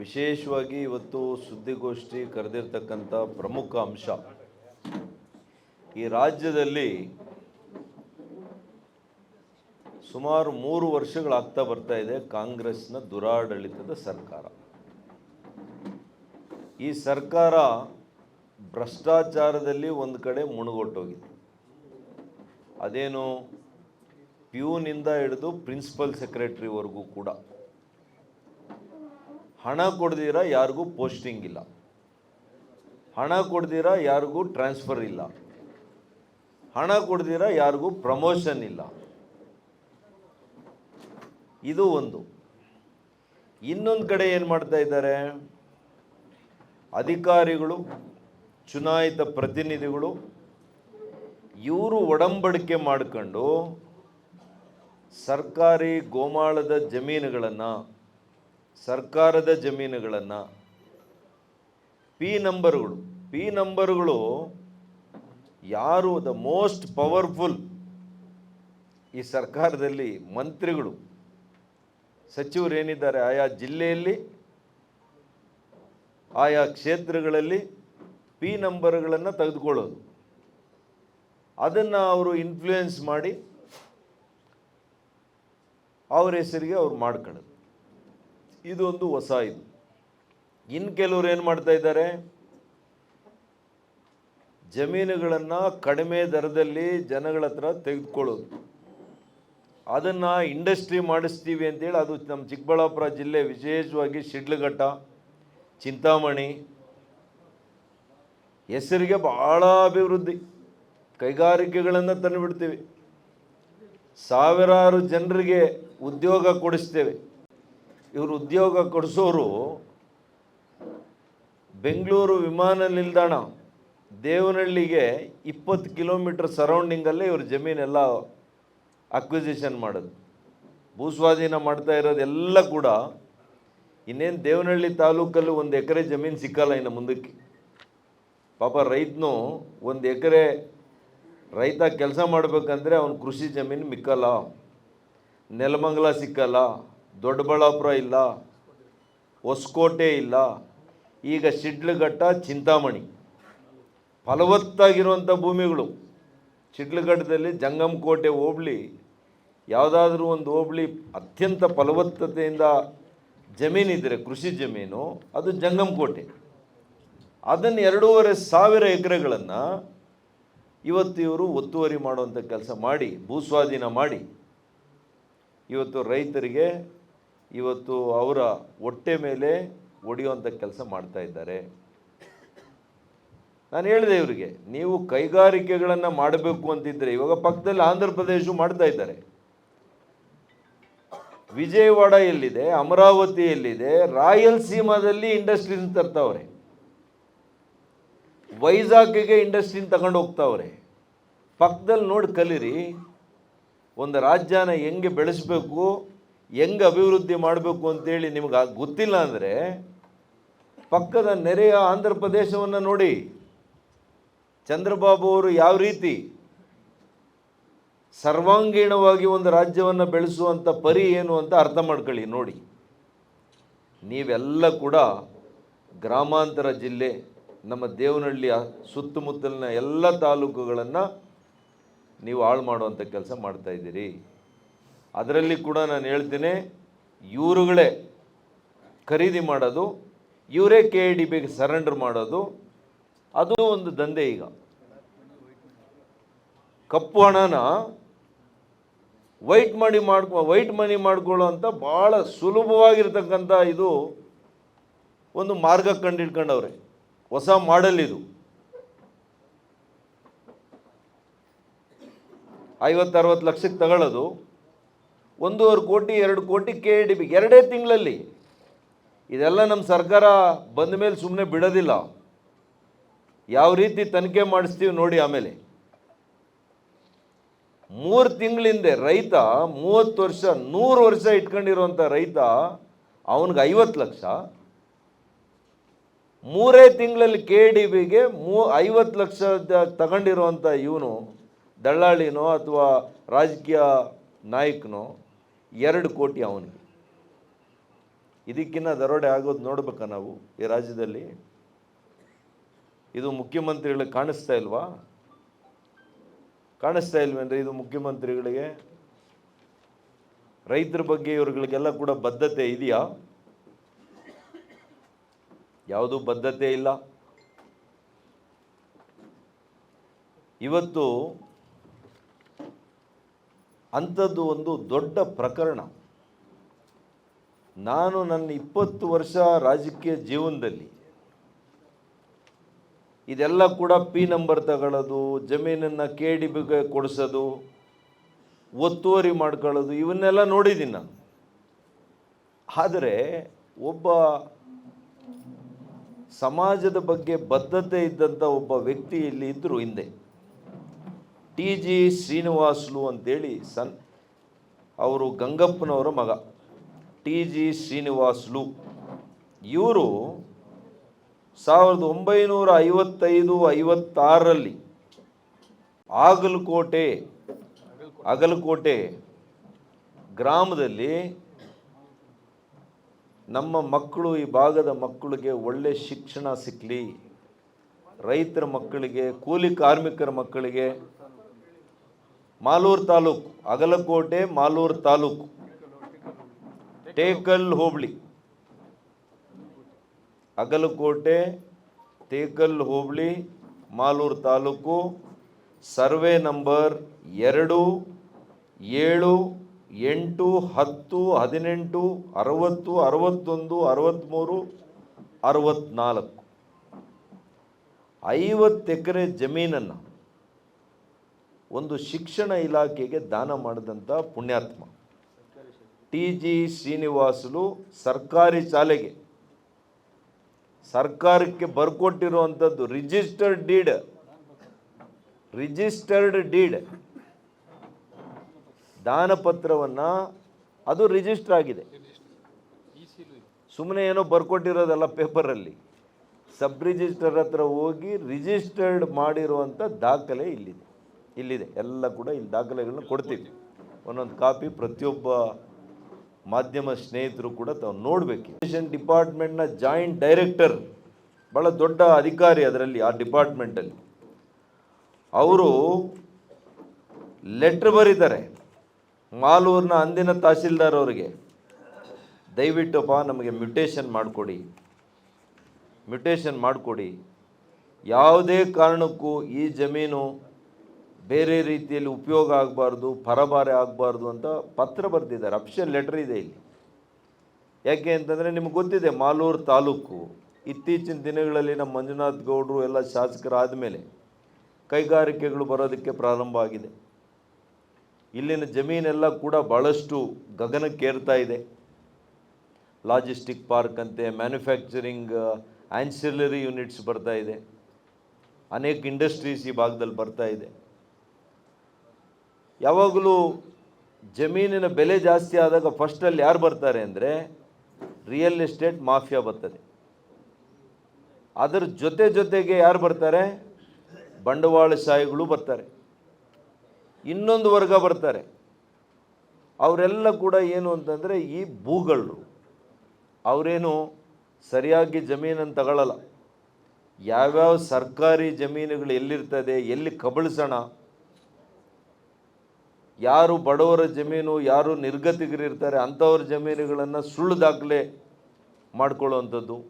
ವಿಶೇಷವಾಗಿ ಇವತ್ತು ಸುದ್ದಿಗೋಷ್ಠಿ ಕರೆದಿರ್ತಕ್ಕಂಥ ಪ್ರಮುಖ ಅಂಶ. ಈ ರಾಜ್ಯದಲ್ಲಿ ಸುಮಾರು ಮೂರು ವರ್ಷಗಳಾಗ್ತಾ ಬರ್ತಾ ಇದೆ ಕಾಂಗ್ರೆಸ್ನ ದುರಾಡಳಿತದ ಸರ್ಕಾರ. ಈ ಸರ್ಕಾರ ಭ್ರಷ್ಟಾಚಾರದಲ್ಲಿ ಒಂದು ಕಡೆ ಮುಳುಗೊಟ್ಟೋಗಿದೆ ಅದೇನು, ಪ್ಯೂನಿಂದ ಹಿಡಿದು ಪ್ರಿನ್ಸಿಪಲ್ ಸೆಕ್ರೆಟ್ರಿವರೆಗೂ ಕೂಡ. ಹಣ ಕೊಡ್ದಿರ ಯಾರಿಗೂ ಪೋಸ್ಟಿಂಗ್ ಇಲ್ಲ. ಹಣ ಕೊಡ್ದಿರ ಯಾರಿಗೂ ಟ್ರಾನ್ಸ್ಫರ್ ಇಲ್ಲ. ಹಣ ಕೊಡ್ದಿರ ಯಾರಿಗೂ ಪ್ರಮೋಷನ್ ಇಲ್ಲ. ಇದು ಒಂದು. ಇನ್ನೊಂದು ಕಡೆ ಏನು ಮಾಡ್ತಾ ಇದ್ದಾರೆ? ಅಧಿಕಾರಿಗಳು, ಚುನಾಯಿತ ಪ್ರತಿನಿಧಿಗಳು, ಇವರು ಒಡಂಬಡಿಕೆ ಮಾಡ್ಕೊಂಡು ಸರ್ಕಾರಿ ಗೋಮಾಳದ ಜಮೀನುಗಳನ್ನು ಸರ್ಕಾರದ ಜಮೀನುಗಳನ್ನು ಪಿ ನಂಬರ್ಗಳು. ಪಿ ನಂಬರ್ಗಳು ಯಾರು ದ ಮೋಸ್ಟ್ ಪವರ್ಫುಲ್ ಈ ಸರ್ಕಾರದಲ್ಲಿ ಮಂತ್ರಿಗಳು. ಸಚಿವರು ಏನಿದ್ದಾರೆ? ಆಯಾ ಜಿಲ್ಲೆಯಲ್ಲಿ, ಆಯಾ ಕ್ಷೇತ್ರಗಳಲ್ಲಿ ಪಿ ನಂಬರ್ಗಳನ್ನು ತೆಗೆದುಕೊಳ್ಳೋದು. ಅದನ್ನು ಅವರು ಇನ್ಫ್ಲೂಯೆನ್ಸ್ ಮಾಡಿ ಅವ್ರ ಹೆಸರಿಗೆ ಅವ್ರು ಮಾಡ್ಕೊಳ್ಳೋದು. ಇದೊಂದು ಹೊಸ ಇದು. ಇನ್ನು ಕೆಲವರು ಏನು ಮಾಡ್ತಾ ಇದ್ದಾರೆ? ಜಮೀನುಗಳನ್ನು ಕಡಿಮೆ ದರದಲ್ಲಿ ಜನಗಳ ಹತ್ರ ತೆಗೆದುಕೊಳ್ಳೋದು. ಅದನ್ನು ಇಂಡಸ್ಟ್ರಿ ಮಾಡಿಸ್ತೀವಿ ಅಂತೇಳಿ ಅದು ನಮ್ಮ ಚಿಕ್ಕಬಳ್ಳಾಪುರ ಜಿಲ್ಲೆ ವಿಶೇಷವಾಗಿ ಶಿಡ್ಲಘಟ್ಟ, ಚಿಂತಾಮಣಿ. ಹೆಸರಿಗೆ ಭಾಳ ಅಭಿವೃದ್ಧಿ. ಕೈಗಾರಿಕೆಗಳನ್ನು ತಂದುಬಿಡ್ತೀವಿ. ಸಾವಿರಾರು ಜನರಿಗೆ ಉದ್ಯೋಗ ಕೊಡಿಸ್ತೇವೆ. ಇವರು ಉದ್ಯೋಗ ಕೊಡಿಸೋರು ಬೆಂಗಳೂರು ವಿಮಾನ ನಿಲ್ದಾಣ ದೇವನಹಳ್ಳಿಗೆ ಇಪ್ಪತ್ತು ಕಿಲೋಮೀಟ್ರ್ ಸರೌಂಡಿಂಗಲ್ಲೇ ಇವ್ರ ಜಮೀನೆಲ್ಲ ಅಕ್ವಿಸಿಷನ್ ಮಾಡೋದು. ಭೂಸ್ವಾಧೀನ ಮಾಡ್ತಾ ಇರೋದೆಲ್ಲ ಕೂಡ ಇನ್ನೇನು ದೇವನಹಳ್ಳಿ ತಾಲೂಕಲ್ಲಿ ಒಂದು ಎಕರೆ ಜಮೀನು ಸಿಕ್ಕಲ್ಲ ಇನ್ನು ಮುಂದಕ್ಕೆ. ಪಾಪ ರೈತನು ಒಂದು ಎಕರೆ ರೈತ ಕೆಲಸ ಮಾಡಬೇಕಂದ್ರೆ ಅವನು ಕೃಷಿ ಜಮೀನು ಮಿಕ್ಕಲ್ಲ. ನೆಲಮಂಗಲ ಸಿಕ್ಕಲ್ಲ. ದೊಡ್ಡಬಳ್ಳಾಪುರ ಇಲ್ಲ, ಹೊಸಕೋಟೆ ಇಲ್ಲ, ಈಗ ಶಿಡ್ಲಘಟ್ಟ, ಚಿಂತಾಮಣಿ. ಫಲವತ್ತಾಗಿರುವಂಥ ಭೂಮಿಗಳು ಶಿಡ್ಲಘಟ್ಟದಲ್ಲಿ ಜಂಗಮಕೋಟೆ ಹೋಬಳಿ, ಯಾವುದಾದ್ರೂ ಒಂದು ಹೋಬಳಿ ಅತ್ಯಂತ ಫಲವತ್ತತೆಯಿಂದ ಜಮೀನಿದ್ದರೆ ಕೃಷಿ ಜಮೀನು, ಅದು ಜಂಗಮಕೋಟೆ. ಅದನ್ನು ಎರಡೂವರೆ ಸಾವಿರ ಎಕರೆಗಳನ್ನು ಇವತ್ತು ಇವರು ಒತ್ತುವರಿ ಮಾಡುವಂಥ ಕೆಲಸ ಮಾಡಿ, ಭೂಸ್ವಾಧೀನ ಮಾಡಿ, ಇವತ್ತು ರೈತರಿಗೆ ಇವತ್ತು ಅವರ ಹೊಟ್ಟೆ ಮೇಲೆ ಒಡೆಯುವಂಥ ಕೆಲಸ ಮಾಡ್ತಾ ಇದ್ದಾರೆ. ನಾನು ಹೇಳಿದೆ ಇವರಿಗೆ, ನೀವು ಕೈಗಾರಿಕೆಗಳನ್ನು ಮಾಡಬೇಕು ಅಂತಿದ್ದರೆ ಇವಾಗ ಪಕ್ಕದಲ್ಲಿ ಆಂಧ್ರ ಪ್ರದೇಶ ಮಾಡ್ತಾ ಇದ್ದಾರೆ. ವಿಜಯವಾಡ ಎಲ್ಲಿದೆ, ಅಮರಾವತಿ ಎಲ್ಲಿದೆ, ರಾಯಲಸೀಮಾದಲ್ಲಿ ಇಂಡಸ್ಟ್ರೀಸ್ ತರ್ತಾವ್ರೆ. ವೈಜಾಗ್ಗೆ ಇಂಡಸ್ಟ್ರಿನ ತಗೊಂಡು ಹೋಗ್ತಾವ್ರೆ. ಪಕ್ಕದಲ್ಲಿ ನೋಡಿ ಕಲೀರಿ, ಒಂದು ರಾಜ್ಯನ ಹೆಂಗೆ ಬೆಳೆಸಬೇಕು ಹೆಂಗೆ ಅಭಿವೃದ್ಧಿ ಮಾಡಬೇಕು ಅಂತೇಳಿ ನಿಮ್ಗೆ ಗೊತ್ತಿಲ್ಲ ಅಂದರೆ ಪಕ್ಕದ ನೆರೆಯ ಆಂಧ್ರ ಪ್ರದೇಶವನ್ನು ನೋಡಿ. ಚಂದ್ರಬಾಬು ಅವರು ಯಾವ ರೀತಿ ಸರ್ವಾಂಗೀಣವಾಗಿ ಒಂದು ರಾಜ್ಯವನ್ನು ಬೆಳೆಸುವಂಥ ಪರಿ ಏನು ಅಂತ ಅರ್ಥ ಮಾಡ್ಕೊಳ್ಳಿ, ನೋಡಿ. ನೀವೆಲ್ಲ ಕೂಡ ಗ್ರಾಮಾಂತರ ಜಿಲ್ಲೆ, ನಮ್ಮ ದೇವನಹಳ್ಳಿಯ ಸುತ್ತಮುತ್ತಲಿನ ಎಲ್ಲ ತಾಲೂಕುಗಳನ್ನು ನೀವು ಹಾಳು ಮಾಡುವಂಥ ಕೆಲಸ ಮಾಡ್ತಾ ಇದ್ದೀರಿ. ಅದರಲ್ಲಿ ಕೂಡ ನಾನು ಹೇಳ್ತೇನೆ, ಇವರುಗಳೇ ಖರೀದಿ ಮಾಡೋದು, ಇವರೇ ಕೆ ಡಿ ಬಿಗೆ ಸರೆಂಡರ್ ಮಾಡೋದು, ಅದು ಒಂದು ದಂಧೆ ಈಗ. ಕಪ್ಪು ಹಣನ ವೈಟ್ ಮನಿ ಮಾಡ್ಕೊ ವೈಟ್ ಮನಿ ಮಾಡ್ಕೊಳ್ಳೋ ಅಂತ ಭಾಳ ಸುಲಭವಾಗಿರ್ತಕ್ಕಂಥ ಇದು ಒಂದು ಮಾರ್ಗ ಕಂಡಿಡ್ಕೊಂಡವ್ರೆ. ಹೊಸ ಮಾಡೆಲ್ ಇದು. ಐವತ್ತು, ಅರವತ್ತು ಲಕ್ಷಕ್ಕೆ ತಗೊಳ್ಳೋದು. ಒಂದೂವರೆ ಕೋಟಿ, ಎರಡು ಕೋಟಿ ಕೆ ಡಿ ಬಿ ಎರಡೇ ತಿಂಗಳಲ್ಲಿ ಇದೆಲ್ಲ ನಮ್ಮ ಸರ್ಕಾರ ಬಂದ ಮೇಲೆ ಸುಮ್ಮನೆ ಬಿಡೋದಿಲ್ಲ. ಯಾವ ರೀತಿ ತನಿಖೆ ಮಾಡಿಸ್ತೀವಿ ನೋಡಿ ಆಮೇಲೆ. ಮೂರು ತಿಂಗಳಿಂದೆ ರೈತ ಮೂವತ್ತು ವರ್ಷ, ನೂರು ವರ್ಷ ಇಟ್ಕೊಂಡಿರುವಂಥ ರೈತ ಅವನಿಗೆ ಐವತ್ತು ಲಕ್ಷ. ಮೂರೇ ತಿಂಗಳಲ್ಲಿ ಕೆ ಡಿ ಬಿಗೆ ಮೂ, ಐವತ್ತು ಲಕ್ಷ ತಗೊಂಡಿರುವಂಥ ಇವನು ದಳ್ಳಾಳಿನೋ ಅಥವಾ ರಾಜಕೀಯ ನಾಯಕನೋ ಎರಡು ಕೋಟಿ ಅವನಿಗೆ. ಇದಕ್ಕಿಂತ ದರೋಡೆ ಆಗೋದು ನೋಡ್ಬೇಕಾ ನಾವು ಈ ರಾಜ್ಯದಲ್ಲಿ? ಇದು ಮುಖ್ಯಮಂತ್ರಿಗಳಿಗೆ ಕಾಣಿಸ್ತಾ ಇಲ್ವಾ? ಕಾಣಿಸ್ತಾ ಇಲ್ವೇನ್ರಿ ಇದು ಮುಖ್ಯಮಂತ್ರಿಗಳಿಗೆ? ರೈತರ ಬಗ್ಗೆ ಇವ್ರುಗಳಿಗೆಲ್ಲ ಕೂಡ ಬದ್ಧತೆ ಇದೆಯಾ? ಯಾವುದೂ ಬದ್ಧತೆ ಇಲ್ಲ. ಇವತ್ತು ಅಂಥದ್ದು ಒಂದು ದೊಡ್ಡ ಪ್ರಕರಣ. ನಾನು ನನ್ನ ಇಪ್ಪತ್ತು ವರ್ಷ ರಾಜಕೀಯ ಜೀವನದಲ್ಲಿ ಇದೆಲ್ಲ ಕೂಡ ಪಿ ನಂಬರ್ ತಗೊಳ್ಳೋದು, ಜಮೀನನ್ನು ಕೇಡಿ ಬಿಗೆ ಕೊಡಿಸೋದು, ಒತ್ತುವರಿ ಮಾಡ್ಕೊಳ್ಳೋದು, ಇವನ್ನೆಲ್ಲ ನೋಡಿದ್ದೀನಿ ನಾನು. ಆದರೆ ಒಬ್ಬ ಸಮಾಜದ ಬಗ್ಗೆ ಬದ್ಧತೆ ಇದ್ದಂಥ ಒಬ್ಬ ವ್ಯಕ್ತಿ ಇಲ್ಲಿ ಇದ್ದರು ಹಿಂದೆ. ಟಿ ಜಿ ಶ್ರೀನಿವಾಸ್ಲು ಅಂತೇಳಿ ಸನ್, ಅವರು ಗಂಗಪ್ಪನವರ ಮಗ. T G Srinivaslu. ಇವರು ಸಾವಿರದ ಒಂಬೈನೂರ ಐವತ್ತೈದು ಐವತ್ತಾರರಲ್ಲಿ ಆಗಲಕೋಟೆ ಅಗಲಕೋಟೆ ಗ್ರಾಮದಲ್ಲಿ ನಮ್ಮ ಮಕ್ಕಳು, ಈ ಭಾಗದ ಮಕ್ಕಳಿಗೆ ಒಳ್ಳೆ ಶಿಕ್ಷಣ ಸಿಕ್ಕಲಿ ರೈತರ ಮಕ್ಕಳಿಗೆ, ಕೂಲಿ ಕಾರ್ಮಿಕರ ಮಕ್ಕಳಿಗೆ ಮಾಲೂರು ತಾಲೂಕು, ಅಗಲಕೋಟೆ, ಮಾಲೂರು ತಾಲೂಕು. ಟೇಕಲ್ ಹೋಬಳಿ. ಅಗಲಕೋಟೆ, ತೇಕಲ್ ಹೋಬಳಿ, ಮಾಲೂರು ತಾಲೂಕು. ಸರ್ವೆ ನಂಬರ್ ಎರಡು, ಏಳು, ಎಂಟು, ಹತ್ತು, ಹದಿನೆಂಟು, ಅರವತ್ತು, ಅರವತ್ತೊಂದು ಅರವತ್ತ್ಮೂರು ಅರವತ್ತ್ನಾಲ್ಕು ಐವತ್ತು ಎಕರೆ ಜಮೀನನ್ನು ಒಂದು ಶಿಕ್ಷಣ ಇಲಾಖೆಗೆ ದಾನ ಮಾಡಿದಂಥ ಪುಣ್ಯಾತ್ಮ. ಟಿ ಜಿ ಶ್ರೀನಿವಾಸುಲು ಸರ್ಕಾರಿ ಶಾಲೆಗೆ. ಸರ್ಕಾರಕ್ಕೆ ಬರ್ಕೊಟ್ಟಿರುವಂಥದ್ದು ರಿಜಿಸ್ಟರ್ಡ್ ಡೀಡ್. Registered deed. ದಾನಪತ್ರವನ್ನು ಅದು ರಿಜಿಸ್ಟರ್ ಆಗಿದೆ. ಸುಮ್ಮನೆ ಏನೋ ಬರ್ಕೊಟ್ಟಿರೋದಲ್ಲ ಪೇಪರಲ್ಲಿ. ಸಬ್ ರಿಜಿಸ್ಟರ್ ಹತ್ರ ಹೋಗಿ ರಿಜಿಸ್ಟರ್ಡ್ ಮಾಡಿರುವಂಥ ದಾಖಲೆ ಇಲ್ಲಿದೆ. ಇಲ್ಲಿದೆ. ಎಲ್ಲ ಕೂಡ ಇಲ್ಲಿ ದಾಖಲೆಗಳನ್ನ ಕೊಡ್ತೀವಿ. ಒಂದೊಂದು ಕಾಪಿ ಪ್ರತಿಯೊಬ್ಬ ಮಾಧ್ಯಮ ಸ್ನೇಹಿತರು ಕೂಡ ತಾವು ನೋಡಬೇಕು. ಎಜುಕೇಷನ್ ಡಿಪಾರ್ಟ್ಮೆಂಟ್ನ ಜಾಯಿಂಟ್ ಡೈರೆಕ್ಟರ್ ಭಾಳ ದೊಡ್ಡ ಅಧಿಕಾರಿ ಅದರಲ್ಲಿ ಆ ಡಿಪಾರ್ಟ್ಮೆಂಟಲ್ಲಿ ಅವರು ಲೆಟ್ರ್ ಬರೀತಾರೆ. ಮಾಲೂರಿನ ಅಂದಿನ ತಹಸೀಲ್ದಾರ್ ಅವರಿಗೆ. ದಯವಿಟ್ಟಪ್ಪ ನಮಗೆ ಮ್ಯುಟೇಷನ್ ಮಾಡಿಕೊಡಿ. ಮ್ಯುಟೇಷನ್ ಮಾಡಿಕೊಡಿ. ಯಾವುದೇ ಕಾರಣಕ್ಕೂ ಈ ಜಮೀನು ಬೇರೆ ರೀತಿಯಲ್ಲಿ ಉಪಯೋಗ ಆಗಬಾರ್ದು ಪರಭಾರೆ ಆಗಬಾರ್ದು ಅಂತ ಪತ್ರ ಬರೆದಿದ್ದಾರೆ. ಅಫಿಷಿಯಲ್ ಲೆಟರ್ ಇದೆ ಇಲ್ಲಿ. ಯಾಕೆ ಅಂತಂದರೆ ನಿಮ್ಗೆ ಗೊತ್ತಿದೆ, ಮಾಲೂರು ತಾಲೂಕು ಇತ್ತೀಚಿನ ದಿನಗಳಲ್ಲಿ ನಮ್ಮ ಮಂಜುನಾಥ್ ಗೌಡರು ಎಲ್ಲ ಶಾಸಕರಾದ ಮೇಲೆ ಕೈಗಾರಿಕೆಗಳು ಬರೋದಕ್ಕೆ ಪ್ರಾರಂಭ ಆಗಿದೆ. ಇಲ್ಲಿನ ಜಮೀನೆಲ್ಲ ಕೂಡ ಭಾಳಷ್ಟು ಗಗನಕ್ಕೇರ್ತಾ ಇದೆ. ಲಾಜಿಸ್ಟಿಕ್ ಪಾರ್ಕ್ ಅಂತೆ, ಮ್ಯಾನುಫ್ಯಾಕ್ಚರಿಂಗ್ ಆ್ಯನ್ಸಿಲರಿ ಯೂನಿಟ್ಸ್ ಬರ್ತಾ ಇದೆ. ಅನೇಕ ಇಂಡಸ್ಟ್ರೀಸ್ ಈ ಭಾಗದಲ್ಲಿ ಬರ್ತಾ ಇದೆ. ಯಾವಾಗಲೂ ಜಮೀನಿನ ಬೆಲೆ ಜಾಸ್ತಿ ಆದಾಗ ಫಸ್ಟಲ್ಲಿ ಯಾರು ಬರ್ತಾರೆ ಅಂದರೆ ರಿಯಲ್ ಎಸ್ಟೇಟ್ ಮಾಫಿಯಾ ಬರ್ತದೆ. ಅದರ ಜೊತೆ ಜೊತೆಗೆ ಯಾರು ಬರ್ತಾರೆ? ಬಂಡವಾಳಶಾಹಿಗಳು ಬರ್ತಾರೆ. ಇನ್ನೊಂದು ವರ್ಗ ಬರ್ತಾರೆ. ಅವರೆಲ್ಲ ಕೂಡ ಏನು ಅಂತಂದರೆ ಈ ಭೂಗಳರು. ಅವರೇನು ಸರಿಯಾಗಿ ಜಮೀನನ್ನು ತಗೊಳ್ಳಲ್ಲ ಯಾವ್ಯಾವ ಸರ್ಕಾರಿ ಜಮೀನುಗಳು ಎಲ್ಲಿರ್ತದೆ, ಎಲ್ಲಿ ಕಬಳಿಸೋಣ ಯಾರು ಬಡವರ ಜಮೀನು, ಯಾರು ನಿರ್ಗತಿಗರಿರ್ತಾರೆ ಅಂಥವ್ರ ಜಮೀನುಗಳನ್ನು ಸುಳ್ಳು ದಾಖಲೆ ಮಾಡ್ಕೊಳ್ಳುವಂಥದ್ದು,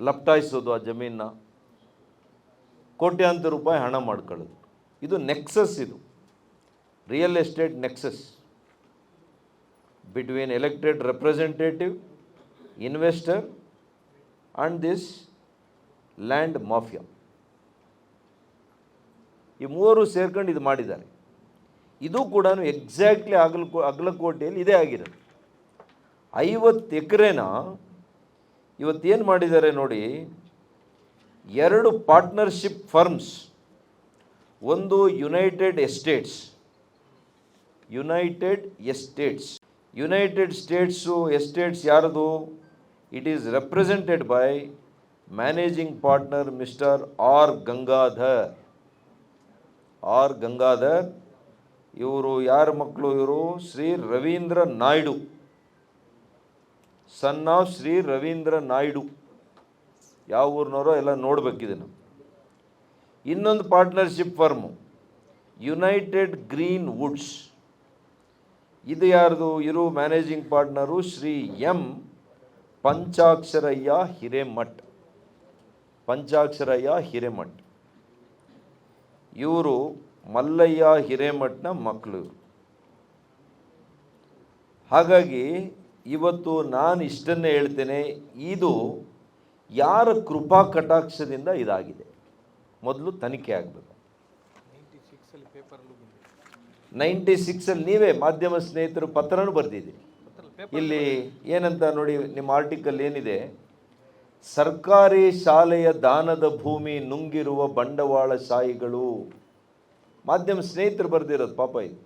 ಲಪ್ಟಾಯಿಸೋದು ಆ ಜಮೀನನ್ನ. ಕೋಟ್ಯಾಂತರ ರೂಪಾಯಿ ಹಣ ಮಾಡ್ಕೊಳ್ಳೋದು. ಇದು ನೆಕ್ಸಸ್ ಇದು. Real estate nexus. Between elected representative, investor and this land mafia. ಈ ಮೂವರು ಸೇರ್ಕೊಂಡು ಇದು ಮಾಡಿದ್ದಾರೆ. ಇದು ಕೂಡ ಎಕ್ಸಾಕ್ಟ್ಲಿ ಅಗಲಕೋ ಅಗಲಕೋಟೆಯಲ್ಲಿ ಇದೇ ಆಗಿರೋದು. ಐವತ್ತು ಎಕರೆನ ಇವತ್ತೇನು ಮಾಡಿದ್ದಾರೆ ನೋಡಿ, ಎರಡು ಪಾರ್ಟ್ನರ್ಶಿಪ್ ಫರ್ಮ್ಸ್ ಒಂದು united estates united estates united states estates ಯಾರದು? It is represented by managing partner mister R Gangadhar R Gangadhar ಇವರು ಯಾರ ಮಕ್ಕಳು ಇವರು? Shri Ravindra Naidu. Son of Shri Ravindra Naidu. ಯಾವ ಊರಿನವರೋ ಎಲ್ಲ ನೋಡಬೇಕಿದೆ ಇನ್ನೊಂದು partnership firm united green woods ಇದು ಯಾರ್ದು? ಇರು managing partner Shri M Panchaksharayya Hiremath. Panchaksharayya Hiremath. ಇವರು ಮಲ್ಲಯ್ಯ ಹಿರೇಮಠನ ಮಕ್ಕಳು ಹಾಗಾಗಿ ಇವತ್ತು ನಾನು ಇಷ್ಟನ್ನೇ ಹೇಳ್ತೇನೆ, ಇದು ಯಾರ ಕೃಪಾ ಕಟಾಕ್ಷದಿಂದ ಇದಾಗಿದೆ? ಮೊದಲು ತನಿಖೆ ಆಗಬೇಕು. ನೈಂಟಿ ಸಿಕ್ಸಲ್ಲಿ ನೀವೇ ಮಾಧ್ಯಮ ಸ್ನೇಹಿತರು ಪತ್ರನೂ ಬರೆದಿದ್ದೀರಿ. ಇಲ್ಲಿ ಏನಂತ ನೋಡಿ ನಿಮ್ಮ ಆರ್ಟಿಕಲ್ ಏನಿದೆ? ಸರ್ಕಾರಿ ಶಾಲೆಯ ದಾನದ ಭೂಮಿ ನುಂಗಿರುವ ಬಂಡವಾಳಶಾಹಿಗಳು ಮಾಧ್ಯಮ ಸ್ನೇಹಿತರು ಬರೆದಿರೋದು ಪಾಪ ಇದು.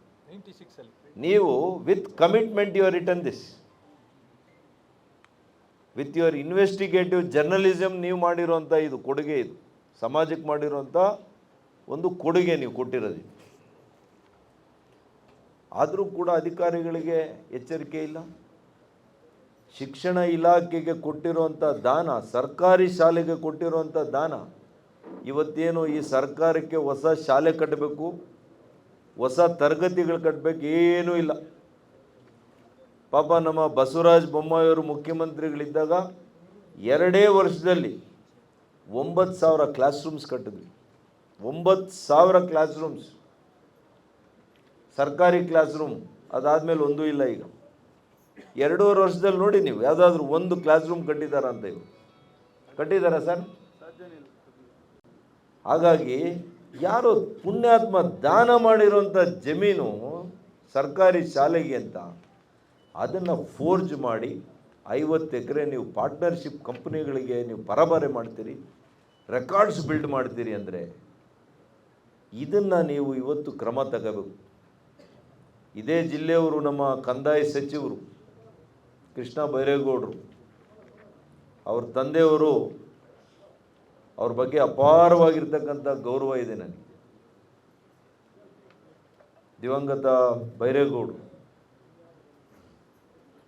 ನೀವು with commitment you return this with your investigative journalism ನೀವು ಮಾಡಿರುವಂಥ ಇದು ಕೊಡುಗೆ ಇದು. ಸಮಾಜಕ್ಕೆ ಮಾಡಿರುವಂಥ ಒಂದು ಕೊಡುಗೆ ನೀವು ಕೊಟ್ಟಿರೋದು ಆದರೂ ಕೂಡ ಅಧಿಕಾರಿಗಳಿಗೆ ಎಚ್ಚರಿಕೆ ಇಲ್ಲ. ಶಿಕ್ಷಣ ಇಲಾಖೆಗೆ ಕೊಟ್ಟಿರುವಂಥ ದಾನ ಸರ್ಕಾರಿ ಶಾಲೆಗೆ ಕೊಟ್ಟಿರುವಂಥ ದಾನ ಇವತ್ತೇನು ಈ ಸರ್ಕಾರಕ್ಕೆ ಹೊಸ ಶಾಲೆ ಕಟ್ಟಬೇಕು ಹೊಸ ತರಗತಿಗಳು ಕಟ್ಟಬೇಕು ಏನೂ ಇಲ್ಲ. ಪಾಪ ನಮ್ಮ ಬಸವರಾಜ ಬೊಮ್ಮಾಯಿಯವರು ಮುಖ್ಯಮಂತ್ರಿಗಳಿದ್ದಾಗ ಎರಡೇ ವರ್ಷದಲ್ಲಿ ಒಂಬತ್ತು ಸಾವಿರ ಕ್ಲಾಸ್ ರೂಮ್ಸ್ ಕಟ್ಟಿದ್ವಿ. ಒಂಬತ್ತು ಸಾವಿರ ಕ್ಲಾಸ್ ರೂಮ್ಸ್ ಸರ್ಕಾರಿ ಕ್ಲಾಸ್ ರೂಮ್ ಅದಾದಮೇಲೆ ಒಂದೂ ಇಲ್ಲ ಈಗ. ಎರಡೂವರೆ ವರ್ಷದಲ್ಲಿ ನೋಡಿ ನೀವು, ಯಾವುದಾದ್ರೂ ಒಂದು ಕ್ಲಾಸ್ ರೂಮ್ ಕಟ್ಟಿದಾರ ಅಂತ ಇವರು ಕಟ್ಟಿದಾರಾ ಸರ್? ಹಾಗಾಗಿ ಯಾರು ಪುಣ್ಯಾತ್ಮ ದಾನ ಮಾಡಿರುವಂಥ ಜಮೀನು ಸರ್ಕಾರಿ ಶಾಲೆಗೆ ಅಂತ ಅದನ್ನು ಫೋರ್ಜ್ ಮಾಡಿ ಐವತ್ತು ಎಕರೆ ನೀವು ಪಾರ್ಟ್ನರ್ಶಿಪ್ ಕಂಪ್ನಿಗಳಿಗೆ ನೀವು ಪರಬಾರೆ ಮಾಡ್ತೀರಿ ರೆಕಾರ್ಡ್ಸ್ ಬಿಲ್ಡ್ ಮಾಡ್ತೀರಿ ಅಂದರೆ ಇದನ್ನು ನೀವು ಇವತ್ತು ಕ್ರಮ ತಗೋಬೇಕು. ಇದೇ ಜಿಲ್ಲೆಯವರು ನಮ್ಮ ಕಂದಾಯ ಸಚಿವರು ಕೃಷ್ಣ ಬೈರೇಗೌಡರು. ಅವ್ರ ತಂದೆಯವರು ಅವ್ರ ಬಗ್ಗೆ ಅಪಾರವಾಗಿರ್ತಕ್ಕಂಥ ಗೌರವ ಇದೆ ನನಗೆ. ದಿವಂಗತ ಬೈರೇಗೌಡರು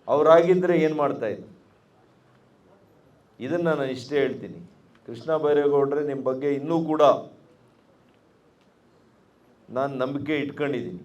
ಅವರಾಗಿದ್ದರೆ ಏನು ಮಾಡ್ತಾ ಇದ್ದ? ಇದನ್ನು ನಾನು ಇಷ್ಟೇ ಹೇಳ್ತೀನಿ. ಕೃಷ್ಣ ಬೈರೇಗೌಡ್ರೆ ನಿಮ್ಮ ಬಗ್ಗೆ ಇನ್ನೂ ಕೂಡ ನಾನು ನಂಬಿಕೆ ಇಟ್ಕೊಂಡಿದ್ದೀನಿ.